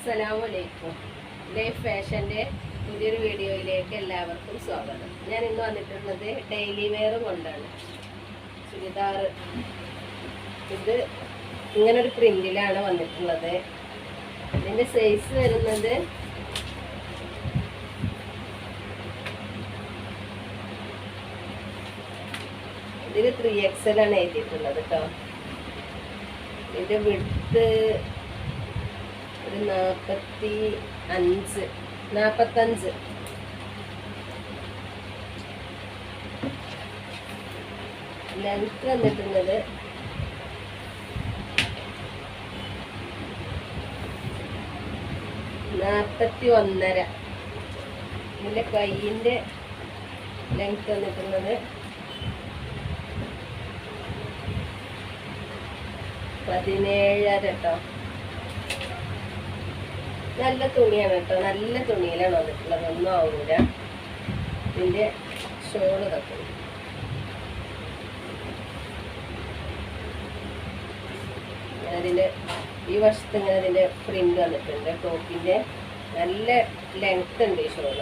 അസ്സലാമലൈക്കും. ലൈഫ് ഫാഷന്റെ പുതിയൊരു വീഡിയോയിലേക്ക് എല്ലാവർക്കും സ്വാഗതം. ഞാൻ ഇന്ന് വന്നിട്ടുള്ളത് ഡെയിലി വെയർ കൊണ്ടാണ്. ചുരിദാർ ഇത് ഇങ്ങനൊരു പ്രിന്റിലാണ് വന്നിട്ടുള്ളത്. ഇതിന്റെ സൈസ് വരുന്നത് ഇതിൽ ത്രീ എക്സൽ ആണ് എഴുതിയിട്ടുള്ളത് കേട്ടോ ഇതിന്റെ വിടുത്ത് ഒരു നാൽപ്പത്തി അഞ്ച് നാൽപ്പത്തഞ്ച് ലെങ്ത് വന്നിട്ടുള്ളത് നാൽപ്പത്തി ഒന്നര ഇതിന്റെ കൈയിന്റെ ലെങ്ത് വന്നിട്ടുള്ളത് പതിനേഴര കേട്ടോ. നല്ല തുണിയാണ് കേട്ടോ. നല്ല തുണിയിലാണ് വന്നിട്ടുള്ളത്. ഒന്നും ആവൂല. ഇതിന്റെ ഷോൾ തക്കും അതിന്റെ ഈ വശത്ത് ഇങ്ങനെ അതിന്റെ പ്രിന്റ് വന്നിട്ടുണ്ട്. ടോപ്പിന്റെ നല്ല ലെങ്ത് ഉണ്ട് ഈ ഷോൾ.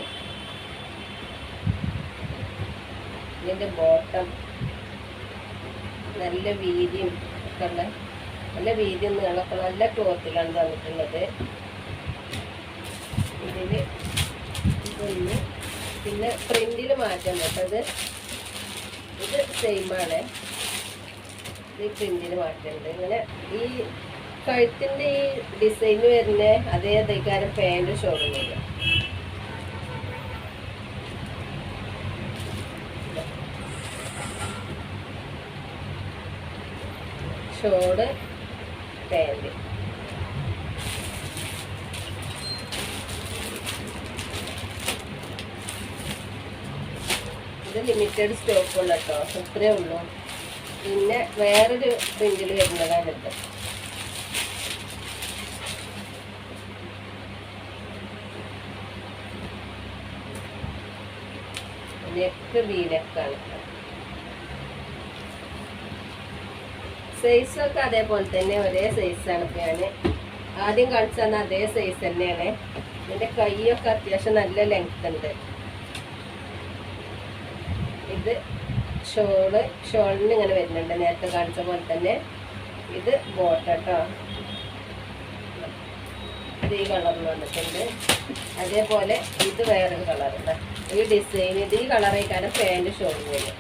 ഇതിന്റെ ബോട്ടം നല്ല വീതിയും ഒക്കെ ഉള്ള നല്ല വീതിയും നീളമൊക്കെ നല്ല ക്ലോത്തിലാണ് തന്നിട്ടുള്ളത് ഇതിൽ ഇതൊന്ന് പിന്നെ പ്രിന്റിൽ മാറ്റം കേട്ടത് ഇത് സെയിമാണ് ഈ പ്രിന്റിൽ മാറ്റമുണ്ട് ഇങ്ങനെ ഈ കഴുത്തിന്റെ ഈ ഡിസൈൻ വരുന്ന അതേ തൈക്കാരം പാന്റ് ഷോളും short pant pant limited stock ഉള്ള കേട്ടോ. ഇത്രേ ഉള്ളൂ. പിന്നെ വേറൊരു പ്രിന്റിൽ വരുന്നതാണ് ഇത്. നെക്ക് വീനക്കാണ് സൈസൊക്കെ അതേപോലെ തന്നെ ഒരേ സൈസാണ് ഇപ്പൊ ഞാൻ ആദ്യം കാണിച്ചു തന്ന അതേ സൈസ് തന്നെയാണ്. എന്റെ കൈയൊക്കെ അത്യാവശ്യം നല്ല ലെങ്ത് ഉണ്ട്. ഇത് ഷോൾ ഷോളിന് ഇങ്ങനെ വരുന്നുണ്ട്. നേരത്തെ കാണിച്ച പോലെ തന്നെ ഇത് ബോട്ട കേട്ടോ ഇത് ഈ കളറിൽ വന്നിട്ടുണ്ട്. അതേപോലെ ഇത് വേറൊരു കളറുണ്ട് ഈ ഡിസൈൻ ഇത് ഈ കളറേക്കാണ് പാന്റ് ഷോൾ വരും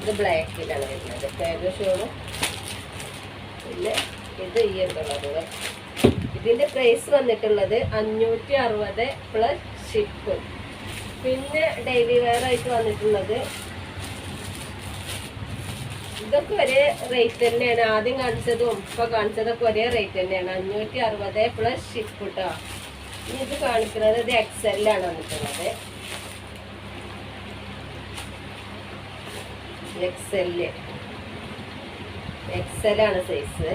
ഇത് ബ്ലാക്കിലാണ് വരുന്നത്. പാന്റ് ഷോളും പിന്നെ ഇത് ഈ ഒരു കളറുകൾ ഇതിന്റെ പ്രൈസ് വന്നിട്ടുള്ളത് അഞ്ഞൂറ്റി അറുപത് പ്ലസ് ഷിപ്പ് പിന്നെ ഡെയിലി വെയർ ആയിട്ട് വന്നിട്ടുള്ളത്. ഇതൊക്കെ ഒരേ റേറ്റ് തന്നെയാണ്. ആദ്യം കാണിച്ചതും ഇപ്പൊ കാണിച്ചതൊക്കെ ഒരേ റേറ്റ് തന്നെയാണ്. അഞ്ഞൂറ്റി അറുപത് പ്ലസ് ഷിപ്പ് കേട്ടോ ഇനി ഇത് കാണിക്കുന്നത് ഇത് എക്സെല്ലാണ് വന്നിട്ടുള്ളത്. എക്സെൽ എക്സെല്ലാണ് സൈസ്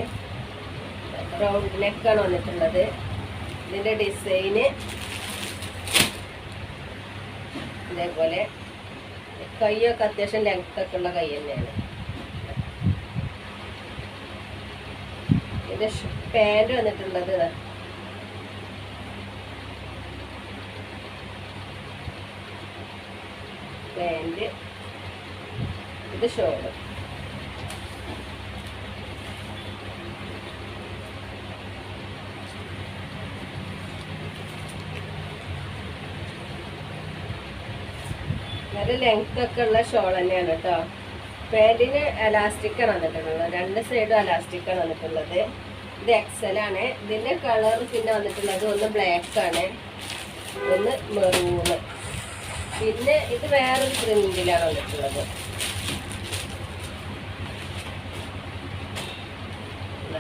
റൗണ്ട് നെക്കാണ് വന്നിട്ടുള്ളത്. ഇതിന്റെ ഡിസൈന് ഇതേപോലെ കൈയൊക്കെ അത്യാവശ്യം ലെങ്ത് ഒക്കെ ഉള്ള കൈ തന്നെയാണ്. ഇത് പാന്റ് വന്നിട്ടുള്ളത് പാന്റ് ഇത് ഷോൾ നല്ല ലെങ്ത് ഒക്കെ ഉള്ള ഷോൾ തന്നെയാണ് കേട്ടോ പാന്റിന് അലാസ്റ്റിക് ആണ് വന്നിട്ടുള്ളത്. രണ്ട് സൈഡും അലാസ്റ്റിക് ആണ് വന്നിട്ടുള്ളത്. ഇത് എക്സൽ ആണ്. ഇതിന്റെ കളർ പിന്നെ വന്നിട്ടുള്ളത് ഒന്ന് ബ്ലാക്ക് ആണ്. ഒന്ന് മെറൂണ് പിന്നെ ഇത് വേറൊരു പ്രിന്റിലാണ് വന്നിട്ടുള്ളത്.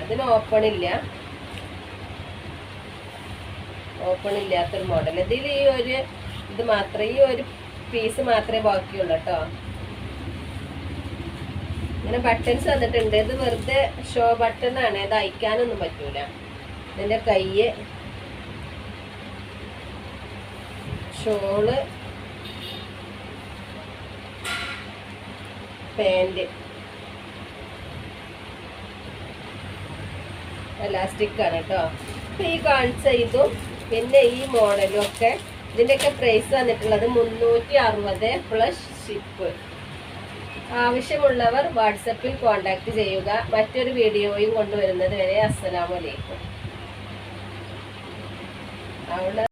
അതിന് ഓപ്പൺ ഇല്ല. ഓപ്പൺ ഇല്ലാത്തൊരു മോഡൽ ഇതിൽ ഈ ഒരു ഇത് മാത്രമേ ഈ ഒരു പീസ് മാത്രമേ ബാക്കിയുള്ളൂ കേട്ടോ ഇങ്ങനെ ബട്ടൺസ് വന്നിട്ടുണ്ട്. ഇത് വെറുതെ ഷോ ബട്ടൺ ആണ്. ഇത് അയക്കാനൊന്നും പറ്റൂല. ഇതിന്റെ കയ്യ് ഷോൾ പാന്റ് എലാസ്റ്റിക് ആണ് കേട്ടോ അപ്പൊ ഈ കാണിച്ച ഇതും പിന്നെ ഈ മോഡലും ഒക്കെ ഇതിന്റെയൊക്കെ പ്രൈസ് വന്നിട്ടുള്ളത് മുന്നൂറ്റി അറുപത് പ്ലസ് ഷിപ്പ് ആവശ്യമുള്ളവർ വാട്സപ്പിൽ കോൺടാക്ട് ചെയ്യുക. മറ്റൊരു വീഡിയോയും കൊണ്ടുവരുന്നത് വരെ അസ്സലാമലൈക്കും അവിടെ